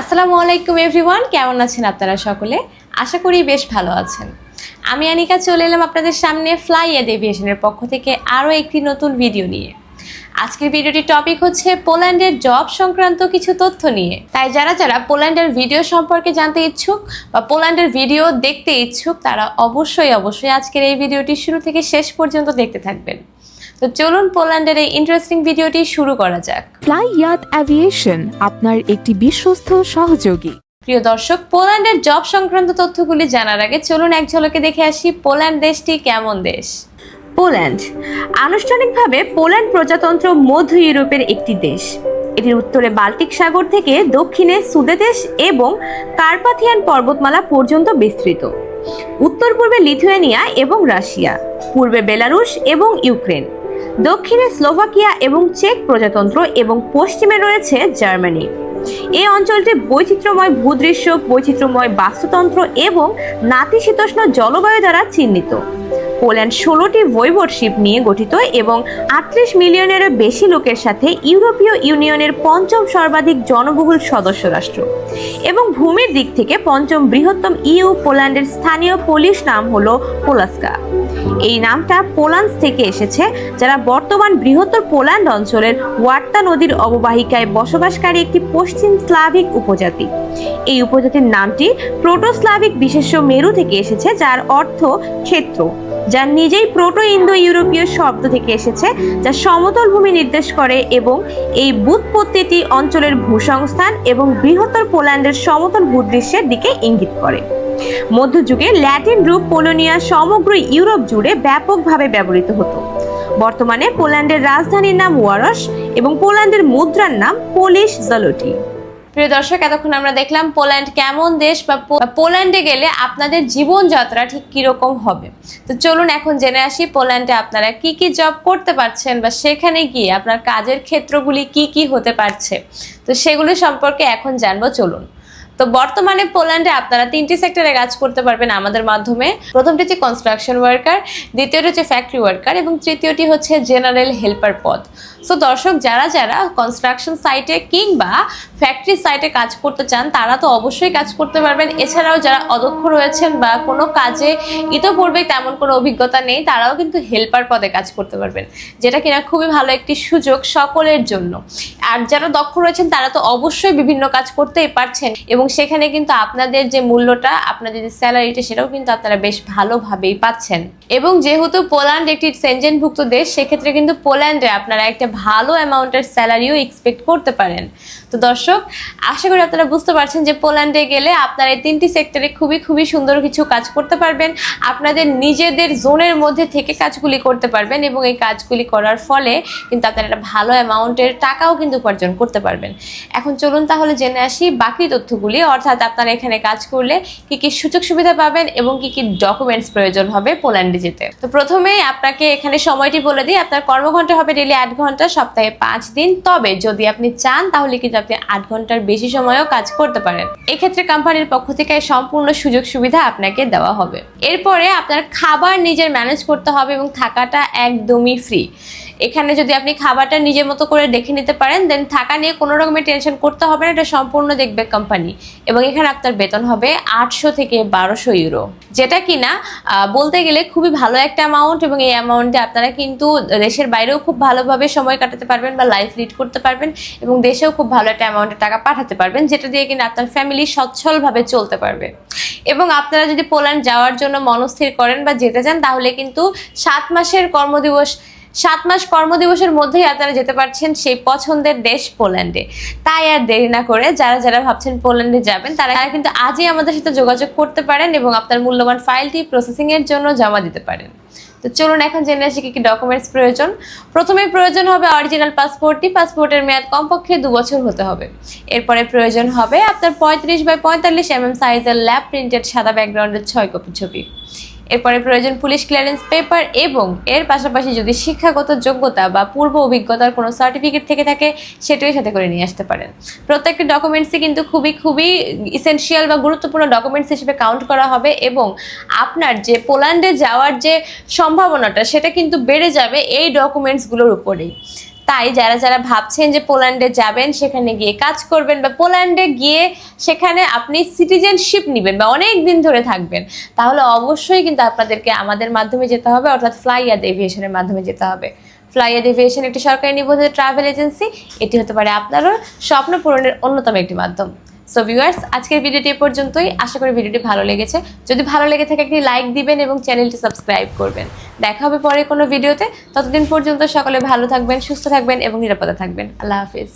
আসসালামু আলাইকুম এভরিওয়ান, কেমন আছেন আপনারা সকলে? আশা করি বেশ ভালো আছেন। আমি আনিকা, চলে এলাম আপনাদের সামনে ফ্লাই এড এভিয়েশনের পক্ষ থেকে আরও একটি নতুন ভিডিও নিয়ে। আজকের ভিডিওটির টপিক হচ্ছে পোল্যান্ডের জব সংক্রান্ত কিছু তথ্য নিয়ে। তাই যারা যারা পোল্যান্ডের ভিডিও সম্পর্কে জানতে ইচ্ছুক বা পোল্যান্ডের ভিডিও দেখতে ইচ্ছুক, তারা অবশ্যই অবশ্যই আজকের এই ভিডিওটি শুরু থেকে শেষ পর্যন্ত দেখতে থাকবেন। তো চলুন পোল্যান্ডের এই ইন্টারেস্টিং ভিডিওটি শুরু করা যাক। ফ্লাই ইয়াত অ্যাভিয়েশন আপনার একটি বিশ্বস্ত সহযোগী। প্রিয় দর্শক পোল্যান্ডের জব সংক্রান্ত তথ্যগুলি জানার আগে চলুন এক ঝলকে দেখে আসি পোল্যান্ড দেশটি কেমন দেশ। পোল্যান্ড আনুষ্ঠানিকভাবে পোল্যান্ড প্রজাতন্ত্র মধ্য ইউরোপের একটি দেশ। এটির উত্তরে বাল্টিক সাগর থেকে দক্ষিণে সুদেদেশ এবং কার্পাথিয়ান পর্বতমালা পর্যন্ত বিস্তৃত। উত্তর পূর্বে লিথুয়ানিয়া এবং রাশিয়া পূর্বে বেলারুশ এবং ইউক্রেন। দক্ষিণে স্লোভাকিয়া এবং চেক প্রজাতন্ত্র এবং পশ্চিমে রয়েছে জার্মানি। এই অঞ্চলটি বৈচিত্র্যময় ভূদৃশ্য, বৈচিত্র্যময় বাস্তুতন্ত্র এবং নাতিশীতোষ্ণ জলবায়ু দ্বারা চিহ্নিত। পোল্যান্ড ষোলোটি ভৈবরশিপ নিয়ে গঠিত এবং আটত্রিশ মিলিয়নেরও বেশি লোকের সাথে ইউরোপীয় ইউনিয়নের পঞ্চম সর্বাধিক জনবহুল সদস্য রাষ্ট্র। এবং ভূমির দিক থেকে পঞ্চম বৃহত্তম ইউ পোল্যান্ডের স্থানীয় পোলিশ নাম হলো পোলাস্কা। এই নামটা পোল্যান্ড থেকে এসেছে, যারা বর্তমান বৃহত্তর পোল্যান্ড অঞ্চলের ওয়ার্তা নদীর অববাহিকায় বসবাসকারী একটি পশ্চিম স্লাভিক উপজাতি। এই উপজাতির নামটি প্রোটোস্লাভিক বিশেষ্য মেরু থেকে এসেছে, যার অর্থ ক্ষেত্র। যা নিজেই প্রোটো ইন্দো ইউরোপীয় শব্দ থেকে এসেছে, যা সমতল ভূমি নির্দেশ করে এবং এই বুৎপত্তিটি অঞ্চলের ভূসংস্থান এবং বৃহত্তর পোল্যান্ডের সমতল ভূদৃশ্যের দিকে ইঙ্গিত করে। মধ্যযুগে ল্যাটিন রূপ পোলোনিয়া সমগ্র ইউরোপ জুড়ে ব্যাপকভাবে ব্যবহৃত হতো। বর্তমানে পোল্যান্ডের রাজধানীর নাম ওয়ারস এবং পোল্যান্ডের মুদ্রার নাম পোলিশ জলোটি। প্রিয় দর্শক, এতক্ষণ আমরা দেখলাম পোল্যান্ড কেমন দেশ বা পোল্যান্ডে গেলে আপনাদের জীবনযাত্রা ঠিক কীরকম হবে। তো চলুন এখন জেনে আসি পোল্যান্ডে আপনারা কি কি জব করতে পারছেন বা সেখানে গিয়ে আপনার কাজের ক্ষেত্রগুলি কি কি হতে পারছে। তো সেগুলি সম্পর্কে এখন জানব, চলুন। তো বর্তমানে পোল্যান্ডে আপনারা তিনটি সেক্টরে কাজ করতে পারবেন আমাদের মাধ্যমে। প্রথমটি হচ্ছে কনস্ট্রাকশন ওয়ার্কার দ্বিতীয়টি হচ্ছে ফ্যাক্টরি ওয়ার্কার এবং তৃতীয়টি হচ্ছে জেনারেল হেল্পার পদ। সো দর্শক, যারা যারা কনস্ট্রাকশন সাইটে কিংবা ফ্যাক্টরি সাইটে কাজ করতে চান, তারা তো অবশ্যই কাজ করতে পারবেন। এছাড়াও যারা অদক্ষ রয়েছেন বা কোনো কাজে ইতোপূর্বে তেমন কোনো অভিজ্ঞতা নেই, তারাও কিন্তু হেল্পার পদে কাজ করতে পারবেন, যেটা কিনা খুবই ভালো একটি সুযোগ সকলের জন্য। আর যারা দক্ষ রয়েছেন, তারা তো অবশ্যই বিভিন্ন কাজ করতেই পারছেন এবং সেখানে কিন্তু আপনাদের যে মূল্যটা, আপনাদের যে স্যালারিটা সেটাও কিন্তু আপনারা বেশ ভালোভাবেই পাচ্ছেন। এবং যেহেতু পোল্যান্ড একটি সেনজেনভুক্ত দেশ, সেক্ষেত্রে কিন্তু পোল্যান্ডে আপনারা একটা ভালো অ্যামাউন্টের স্যালারিও এক্সপেক্ট করতে পারেন। তো দর্শক, আশা করি আপনারা বুঝতে পারছেন যে পোল্যান্ডে গেলে আপনারা এই তিনটি সেক্টরে খুবই খুবই সুন্দর কিছু কাজ করতে পারবেন। আপনাদের নিজেদের জোনের মধ্যে থেকে কাজগুলি করতে পারবেন এবং এই কাজগুলি করার ফলে কিন্তু আপনারা একটা ভালো অ্যামাউন্টের টাকাও কিন্তু উপার্জন করতে পারবেন। এখন চলুন তাহলে জেনে আসি বাকি তথ্যগুলি। অর্থাৎ আপনারা এখানে কাজ করলে কি কি সুযোগ সুবিধা পাবেন এবং কি কি ডকুমেন্টস প্রয়োজন হবে পোল্যান্ডে যেতে। তো প্রথমেই আপনাকে এখানে সময়টি বলে দিই। আপনার কর্মঘন্টা হবে ডেলি আট ঘণ্টা সপ্তাহে পাঁচ দিন। তবে যদি আপনি চান, তাহলে কিন্তু আপনি আট ঘণ্টার বেশি সময়ও কাজ করতে পারেন। এক্ষেত্রে কোম্পানির পক্ষ থেকে সম্পূর্ণ সুযোগ সুবিধা আপনাকে দেওয়া হবে। এরপরে আপনার খাবার নিজের ম্যানেজ করতে হবে এবং থাকাটা একদমই ফ্রি এখানে যদি আপনি খাবারটা নিজের মতো করে দেখে নিতে পারেন দেন থাকা নিয়ে কোনো রকমের টেনশন করতে হবে না, এটা সম্পূর্ণ দেখবে কোম্পানি এবং এখানে আপনার বেতন হবে আটশো থেকে বারোশো ইউরো যেটা কিনা বলতে গেলে খুবই ভালো একটা অ্যামাউন্ট এবং এই অ্যামাউন্টে আপনারা কিন্তু দেশের বাইরেও খুব ভালোভাবে সময় কাটাতে পারবেন বা লাইফ লিড করতে পারবেন এবং দেশেও খুব ভালো একটা অ্যামাউন্টের টাকা পাঠাতে পারবেন, যেটা দিয়ে কিনা আপনার ফ্যামিলি সচ্ছলভাবে চলতে পারবে। এবং আপনারা যদি পোল্যান্ড যাওয়ার জন্য মনস্থির করেন বা যেতে চান, তাহলে কিন্তু সাত মাসের কর্মদিবস সাত মাস কর্মদিবসের মধ্যেই আপনারা যেতে পারছেন সেই পছন্দের দেশ পোল্যান্ডে। তাই আর দেরি না করে যারা যারা ভাবছেন পোল্যান্ডে যাবেন, তারা কিন্তু আজই আমাদের সাথে যোগাযোগ করতে পারেন এবং আপনার মূল্যবান ফাইলটি প্রসেসিং এর জন্য জমা দিতে পারেন। তো চলুন এখন জেনে আসি কি কি ডকুমেন্টস প্রয়োজন। প্রথমে প্রয়োজন হবে অরিজিনাল পাসপোর্টটি পাসপোর্টের মেয়াদ কমপক্ষে দু বছর হতে হবে। এরপরে প্রয়োজন হবে আপনার পঁয়ত্রিশ বাই পঁয়তাল্লিশ এমএম সাইজের ল্যাব প্রিন্টেড সাদা ব্যাকগ্রাউন্ডের ছয় কপি ছবি। এরপরে প্রয়োজন পুলিশ ক্লিয়ারেন্স পেপার এবং এর পাশাপাশি যদি শিক্ষাগত যোগ্যতা বা পূর্ব অভিজ্ঞতার কোনো সার্টিফিকেট থেকে থাকে সেটাই সাথে করে নিয়ে আসতে পারেন। প্রত্যেকটি ডকুমেন্টসই কিন্তু খুবই খুবই ইসেনশিয়াল বা গুরুত্বপূর্ণ ডকুমেন্টস হিসেবে কাউন্ট করা হবে এবং আপনার যে পোল্যান্ডে যাওয়ার যে সম্ভাবনাটা, সেটা কিন্তু বেড়ে যাবে এই ডকুমেন্টসগুলোর উপরেই। তাই যারা যারা ভাবছেন যে পোল্যান্ডে যাবেন, সেখানে গিয়ে কাজ করবেন বা পোল্যান্ডে গিয়ে সেখানে আপনি সিটিজেনশিপ নেবেন বা অনেক দিন ধরে থাকবেন, তাহলে অবশ্যই কিন্তু আপনাদেরকে আমাদের মাধ্যমে যেতে হবে, অর্থাৎ ফ্লাইয়াদ এভিয়েশনের মাধ্যমে যেতে হবে। ফ্লাইয়াদ এভিয়েশন একটি সরকারি নিবন্ধিত ট্রাভেল এজেন্সি এটি হতে পারে আপনারও স্বপ্ন পূরণের অন্যতম একটি মাধ্যম। সো ভিউয়ার্স আজকের ভিডিওটি এ পর্যন্তই। আশা করি ভিডিওটি ভালো লেগেছে। যদি ভালো লেগে থাকে, একটি লাইক দিবেন এবং চ্যানেলটি সাবস্ক্রাইব করবেন। দেখা হবে পরে কোনো ভিডিওতে। ততদিন পর্যন্ত সকলে ভালো থাকবেন, সুস্থ থাকবেন এবং নিরাপদে থাকবেন। আল্লাহ হাফিজ।